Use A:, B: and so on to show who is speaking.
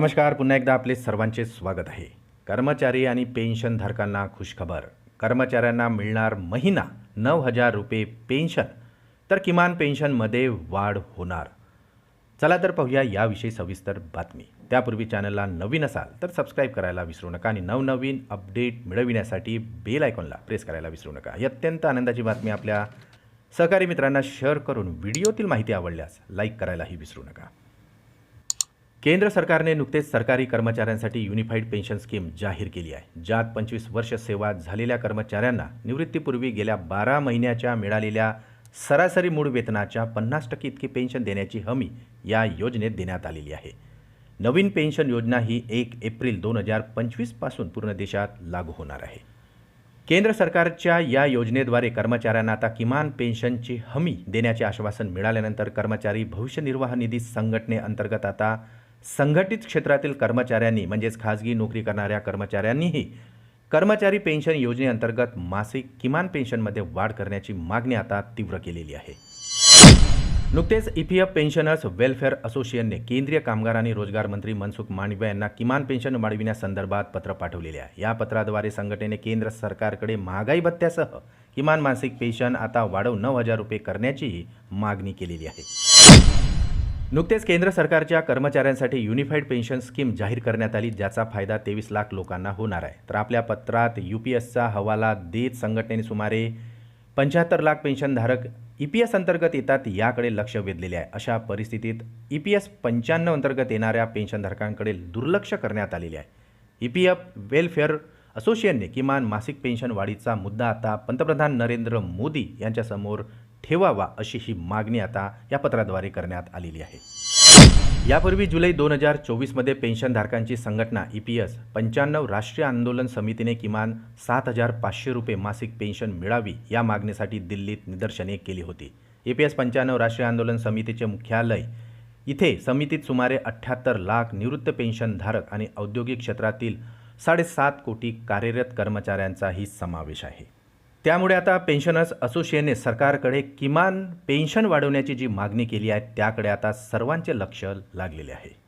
A: नमस्कार पुन्हा एकदा आपले सर्वांचे स्वागत आहे. कर्मचारी आणि पेन्शनधारकांना खुशखबर. कर्मचाऱ्यांना मिळणार महिना नऊ हजार रुपये पेन्शन. तर किमान पेन्शनमध्ये वाढ होणार. चला तर पाहूया याविषयी सविस्तर बातमी. त्यापूर्वी चॅनलला नवीन असाल तर सबस्क्राईब करायला विसरू नका आणि नवनवीन अपडेट मिळविण्यासाठी बेल आयकॉनला प्रेस करायला विसरू नका. ही अत्यंत आनंदाची बातमी आपल्या सहकारी मित्रांना शेअर करून व्हिडिओतील माहिती आवडल्यास लाईक करायलाही विसरू नका. केंद्र सरकारने नुकतेच सरकारी कर्मचाऱ्यांसाठी युनिफाईड पेन्शन स्कीम जाहीर केली आहे. ज्यात पंचवीस वर्ष सेवा झालेल्या कर्मचाऱ्यांना निवृत्तीपूर्वी गेल्या बारा महिन्याच्या मिळालेल्या सरासरी मूळ वेतनाच्या पन्नास टक्के इतकी पेन्शन देण्याची हमी या योजनेत देण्यात आलेली आहे. नवीन पेन्शन योजना ही एक एप्रिल दोन हजार पंचवीसपासून पूर्ण देशात लागू होणार आहे. केंद्र सरकारच्या या योजनेद्वारे कर्मचाऱ्यांना आता किमान पेन्शनची हमी देण्याचे आश्वासन मिळाल्यानंतर कर्मचारी भविष्य निर्वाह निधी संघटनेअंतर्गत आता संघटित क्षेत्रातील कर्मचाऱ्यांनी म्हणजेच खाजगी नोकरी करणाऱ्या कर्मचाऱ्यांनीही कर्मचारी पेन्शन योजनेअंतर्गत मासिक किमान पेन्शनमध्ये वाढ करण्याची मागणी आता तीव्र केलेली आहे. नुकतेच E P F pensioners welfare असोसिएशनने केंद्रीय कामगार आणि रोजगार मंत्री मनसुख मांडविया यांना किमान पेन्शन वाढविण्यासंदर्भात पत्र पाठवलेले आहे. या पत्राद्वारे संघटनेने केंद्र सरकारकडे महागाई भत्त्यासह किमान मासिक पेन्शन आता वाढव नऊ हजार रुपये करण्याचीही मागणी केलेली आहे. नुकतेच केंद्र सरकारच्या कर्मचाऱ्यांसाठी युनिफाईड पेन्शन स्कीम जाहीर करण्यात आली ज्याचा फायदा तेवीस लाख लोकांना होणार आहे. तर आपल्या पत्रात यू पी एसचा हवाला देत संघटनेने सुमारे पंच्याहत्तर लाख पेन्शनधारक ई पी एस अंतर्गत येतात याकडे लक्ष वेधलेले आहे. अशा परिस्थितीत ई पी एस पंच्याण्णव अंतर्गत येणाऱ्या पेन्शनधारकांकडे दुर्लक्ष करण्यात आलेले आहे. ई पी एफ वेलफेअर असोसिएशनने किमान मासिक पेन्शन वाढीचा मुद्दा आता पंतप्रधान नरेंद्र मोदी यांच्यासमोर ठेवावा अशी ही मागणी आता या पत्राद्वारे करण्यात आलेली आहे. यापूर्वी जुलै दोन हजार चोवीसमध्ये पेन्शनधारकांची संघटना ई पी एस पंच्याण्णव राष्ट्रीय आंदोलन समितीने किमान सात हजार पाचशे रुपये मासिक पेन्शन मिळावी या मागणीसाठी दिल्लीत निदर्शने केली होती. ई पी एस पंच्याण्णव राष्ट्रीय आंदोलन समितीचे मुख्यालय. इथे समितीत सुमारे अठ्ठ्याहत्तर लाख निवृत्त पेन्शनधारक आणि औद्योगिक क्षेत्रातील साडेसात कोटी कार्यरत कर्मचाऱ्यांचाही समावेश आहे. त्यामुळे आता पेन्शनर्स असोसिएशनने सरकारकडे किमान पेन्शन वाढवण्याची जी मागणी केली आहे त्याकडे आता सर्वांचे लक्ष लागलेले आहे.